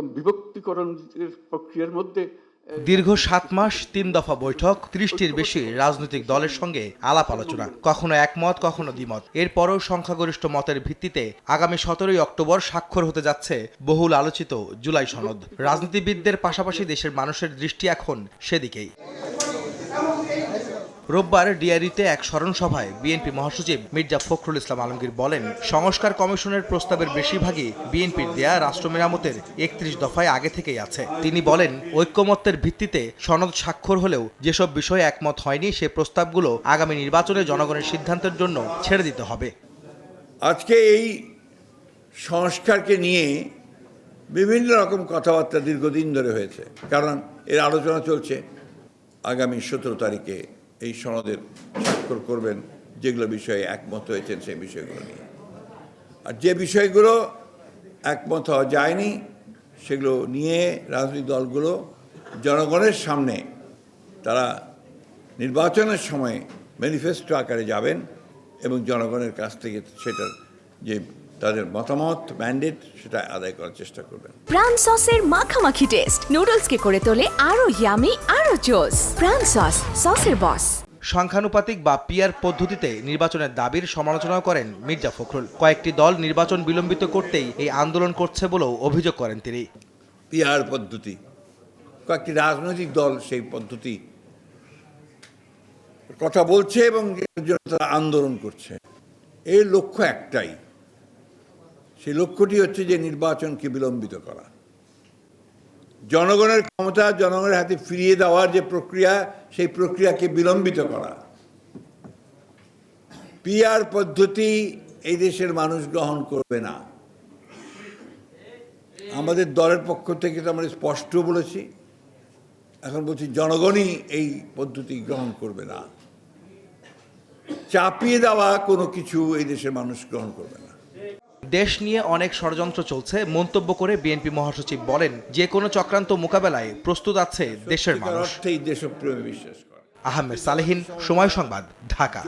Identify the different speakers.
Speaker 1: এরকম বিভক্তিকরণ প্রক্রিয়ার মধ্যে
Speaker 2: দীর্ঘ সাত মাস, তিন দফা বৈঠক, ত্রিশটির বেশি রাজনৈতিক দলের সঙ্গে আলাপ আলোচনা, কখনো একমত, কখনো দ্বিমত। এরপরও সংখ্যাগরিষ্ঠ মতের ভিত্তিতে আগামী সতেরোই অক্টোবর স্বাক্ষর হতে যাচ্ছে বহুল আলোচিত জুলাই সনদ। রাজনীতিবিদদের পাশাপাশি দেশের মানুষের দৃষ্টি এখন সেদিকেই। রোববার ডিআরিতে এক স্মরণ সভায় বিএনপি মহাসচিব মির্জা ফখরুল ইসলাম আলমগীর বলেন, সংস্কার কমিশনের প্রস্তাবের বেশিরভাগই বিএনপির দেয়া রাষ্ট্র মেরামতের একত্রিশ দফায় আগে থেকেই আছে। তিনি বলেন, ঐক্যমত্যের ভিত্তিতে সনদ স্বাক্ষর হলেও যেসব বিষয়ে একমত হয়নি, সে প্রস্তাবগুলো আগামী নির্বাচনে জনগণের সিদ্ধান্তের জন্য ছেড়ে দিতে হবে।
Speaker 3: আজকে এই সংস্কারকে নিয়ে বিভিন্ন রকম কথাবার্তা দীর্ঘদিন ধরে হয়েছে। কারণ এর আলোচনা চলছে আগামী সতেরো তারিখে। এই সনদের স্বাক্ষর করবেন যেগুলো বিষয়ে একমত হয়েছেন সেই বিষয়গুলো নিয়ে। আর যে বিষয়গুলো একমত হওয়া যায়নি, সেগুলো নিয়ে রাজনৈতিক দলগুলো জনগণের সামনে তারা নির্বাচনের সময় ম্যানিফেস্টো আকারে যাবেন এবং জনগণের কাছ থেকে সেটার যে তাদের মতামত ম্যান্ডেট সেটা আদায় করার চেষ্টা করবেন।
Speaker 4: প্রাণ সসের মাখামাখি টেস্ট নুডলসকে করে তোলে আরও ইয়ামি আরও জোস প্রাণ সস সসের বস
Speaker 2: সংখ্যানুপাতিক বা পিয়ার পদ্ধতিতে নির্বাচনের দাবির সমালোচনা করেন মির্জা ফখরুল। কয়েকটি দল নির্বাচন বিলম্বিত করতেই এই আন্দোলন করছে বলেও অভিযোগ করেন তিনি।
Speaker 3: পিয়ার পদ্ধতি। কয়েকটি রাজনৈতিক দল সেই পদ্ধতি কথা বলছে এবং তারা আন্দোলন করছে। এর লক্ষ্য একটাই সেই লক্ষ্যটি হচ্ছে যে নির্বাচনকে বিলম্বিত করা। জনগণের ক্ষমতা, জনগণের হাতে ফিরিয়ে দেওয়ার যে প্রক্রিয়া, সেই প্রক্রিয়াকে বিলম্বিত করা। পিআর পদ্ধতি এই দেশের মানুষ গ্রহণ করবে না। আমাদের দলের পক্ষ থেকে তো আমরা স্পষ্ট বলেছি, এখন বলছি জনগণই এই পদ্ধতি গ্রহণ করবে না। চাপিয়ে দেওয়া কোনো কিছু এই দেশের মানুষ গ্রহণ করবে না।
Speaker 2: দেশ নিয়ে অনেক ষড়যন্ত্র চলছে মন্তব্য করে বিএনপি মহাসচিব বলেন যে কোনো চক্রান্ত মোকাবেলায় প্রস্তুত আছে দেশের মানুষ।
Speaker 3: দেশপ্রেমে বিশ্বাস
Speaker 2: আহমেদ সালেহিন সময় সংবাদ ঢাকা।